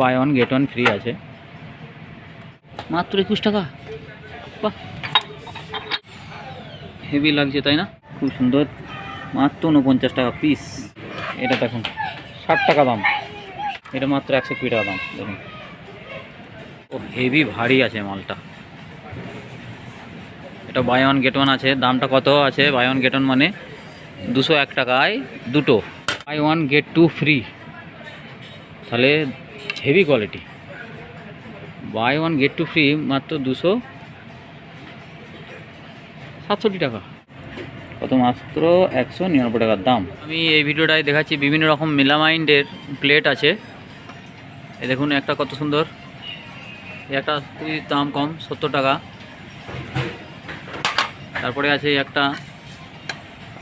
Buy one get one free আছে। মাত্র একুশ টাকা? বাহ। হেভি লাগছে তাই না? খুব সুন্দর। মাত্র উনপঞ্চাশ টাকা পিস এটা দেখুন ষাট টাকা দাম। এটা মাত্র একশো কুড়ি টাকা দাম দেখুন। ও হেভি ভারী আছে মালটা। এটা বাই ওয়ান গেট ওয়ান আছে। দামটা কত আছে? বাই ওয়ান গেট ওয়ান মানে দুশো এক টাকায় দুটো। Buy one get two free তাহলে heavy quality buy one get two free মাত্র দুশো সাতষট্টি টাকা। কত মাত্র? একশো নিরানব্বই টাকার দাম। আমি এই ভিডিওটায় দেখাচ্ছি বিভিন্ন রকম মেলামাইন্ডের প্লেট আছে। এ দেখুন একটা কত সুন্দর। একটা খুবই দাম কম সত্তর টাকা। তারপরে আছে একটা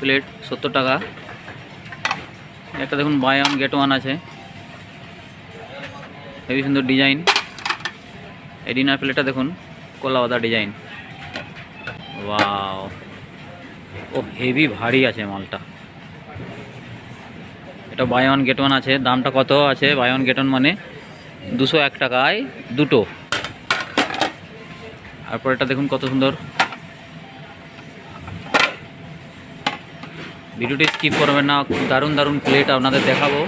প্লেট সত্তর টাকা। একটা দেখুন বাই ওয়ান গেট ওয়ান আছে। হেবি সুন্দর ডিজাইন। এই ডিনার প্লেটটা দেখুন, কলাবাদা ডিজাইন। ওয়াও। ও, হেভি ভারী আছে মালটা। এটা বাই ওয়ান গেট ওয়ান আছে, দামটা কত আছে? বাই ওয়ান গেট ওয়ান মানে দুশো এক টাকায় দুটো। তারপর এটা দেখুন কত সুন্দর। ভিডিওটি স্কিপ করবেন না, দারুণ দারুণ প্লেট আপনাদের দেখাবো।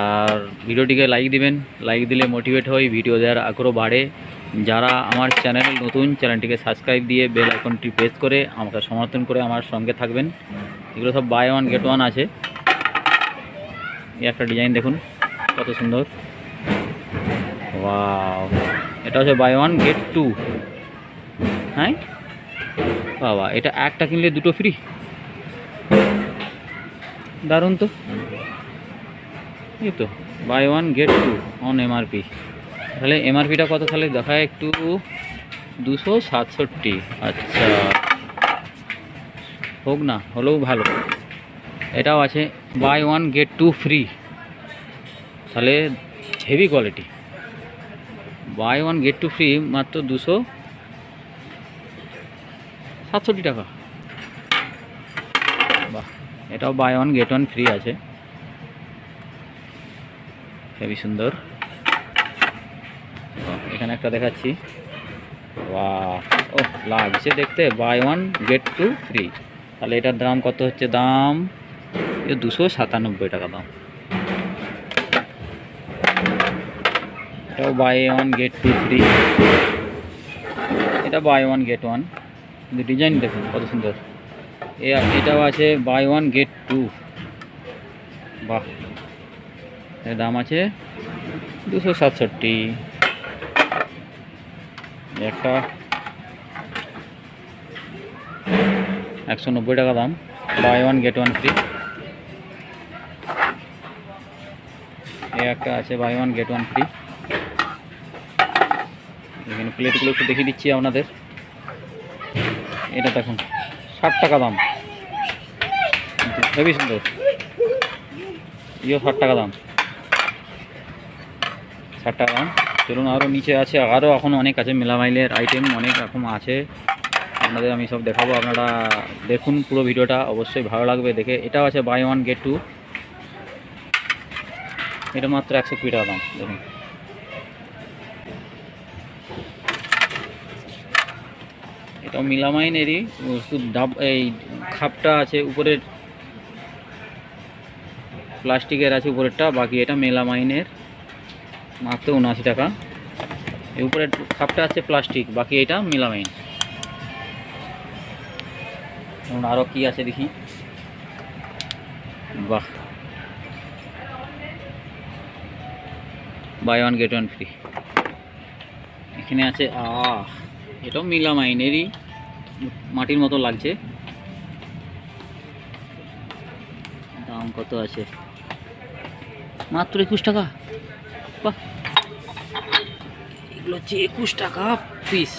আর ভিডিওটিকে লাইক দিবেন। লাইক দিলে মোটিভেট হই ভিডিও দেওয়ার আগ্রহ বাড়ে। যারা আমার চ্যানেল নতুন চ্যানেলটিকে সাবস্ক্রাইব দিয়ে বেল আইকনটি প্রেস করে আমাকে সমর্থন করে আমার সঙ্গে থাকবেন। এগুলো সব বাই ওয়ান গেট ওয়ান আছে। একটা ডিজাইন দেখুন, কত সুন্দর। ওয়াও এটা হচ্ছে বাই ওয়ান গেট টু হ্যাঁ? বাবা, এটা একটা কিনলে দুটো ফ্রি দারুণ তো। এই তো buy one get two on MRP তাহলে এমআরপিটা কত? তাহলে দেখায় একটু, দুশো সাতষট্টি। আচ্ছা। হোক না, হলেও ভালো। এটাও আছে buy one get two free তাহলে heavy quality buy one get two free মাত্র দুশো সাতষট্টি টাকা। বাহ, এটাও buy one get one free আছে। হেবি সুন্দর। এখানে একটা দেখাচ্ছি। ও লাগছে দেখতে। Buy one, get two free তাহলে এটার দাম কত হচ্ছে? দাম দুশো সাতানব্বই টাকা দাম। এটাও buy one, get two free এটা বাই ওয়ান, গেট ওয়ান। কিন্তু ডিজাইন দেখুন, কত সুন্দর। এটাও আছে বাই ওয়ান, গেট টু। বাহ এর দাম আছে দুশো সাতষট্টি। একটা একশো নব্বই টাকা দাম। Buy one get one free এই একটা আছে buy one get one free এখানে প্লেটগুলো একটু দেখিয়ে দিচ্ছি আপনাদের। এটা দেখুন, ষাট টাকা দাম। হেবি সুন্দর। ইও ষাট টাকা দাম। ষাট টাকা দাম চলুন আরও নিচে আছে আরও এখন অনেক আছে, মেলামাইলের আইটেম অনেক রকম আছে। আপনাদের আমি সব দেখাবো, আপনারা দেখুন পুরো ভিডিওটা, অবশ্যই ভালো লাগবে দেখে। এটাও আছে বাই ওয়ান গেট টু এটা মাত্র একশো কুড়ি টাকা দাম, দেখুন। এটাও মিলামাইনেরই ডাব এই খাপটা আছে উপরের, প্লাস্টিকের আছে উপরেরটা, বাকি এটা মেলামাইনের। মাত্র উনআশি টাকা। এর উপরের খাপটা আছে প্লাস্টিক, বাকি এটা মেলামাইন এখন আরও কি আছে দেখি? বাহ। Buy one get one free এখানে আছে, আহ, এটাও মিলামাইনেরই মাটির মতো লাগছে। দাম কত আছে? মাত্র একুশ টাকা। এগুলো হচ্ছে একুশ টাকা পিস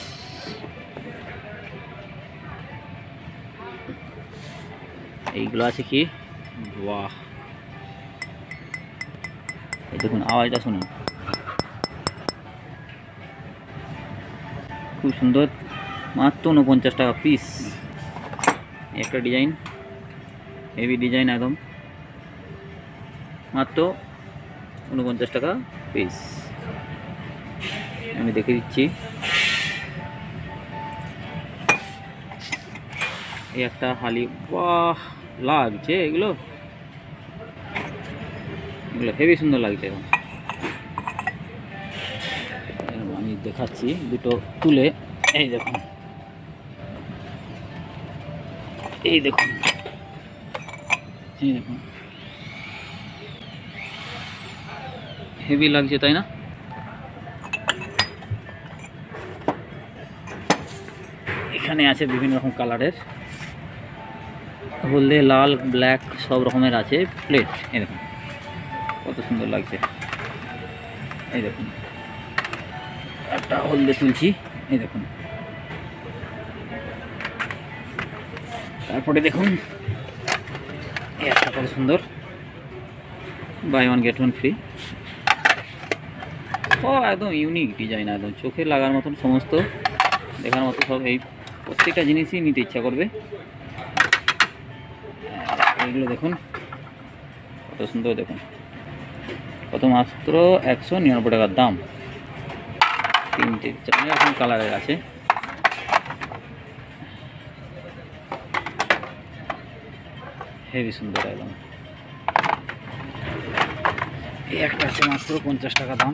এইগুলো আছে কি? বাহ। এই দেখুন, আওয়াজটা শুনুন। খুব সুন্দর, মাত্র উনপঞ্চাশ টাকা পিস একটা ডিজাইন হেভি ডিজাইন একদম। মাত্র উনপঞ্চাশ টাকা পিস আমি দেখে দিচ্ছি। এই একটা হালি, বাহ, লাগছে এগুলো? এগুলো হেভি সুন্দর লাগছে এখন। আমি দেখাচ্ছি দুটো তুলে। এই দেখুন। এই দেখুন। এই দেখুন। হেভি লাগছে, তাই না? এখানে আছে বিভিন্ন রকম কালারের। হলদে, লাল, ব্ল্যাক, সব রকমের আছে। প্লেট এই দেখুন। কত সুন্দর লাগছে। এই দেখুন। একটা হলদে তুলছি, এই দেখুন। তারপরে দেখুন একটা কত সুন্দর। Buy one get one free ও একদম ইউনিক ডিজাইন একদম চোখে লাগার মতন সমস্ত দেখার মতো সব এই প্রত্যেকটা জিনিসই নিতে ইচ্ছা করবে। এইগুলো দেখুন, কত সুন্দর দেখুন। কত মাত্র একশো নিরানব্বই টাকার দাম। তিনটে চার রকম কালারের আছে। হেভি সুন্দর একদম। এই একটা আছে মাত্র পঞ্চাশ টাকা দাম।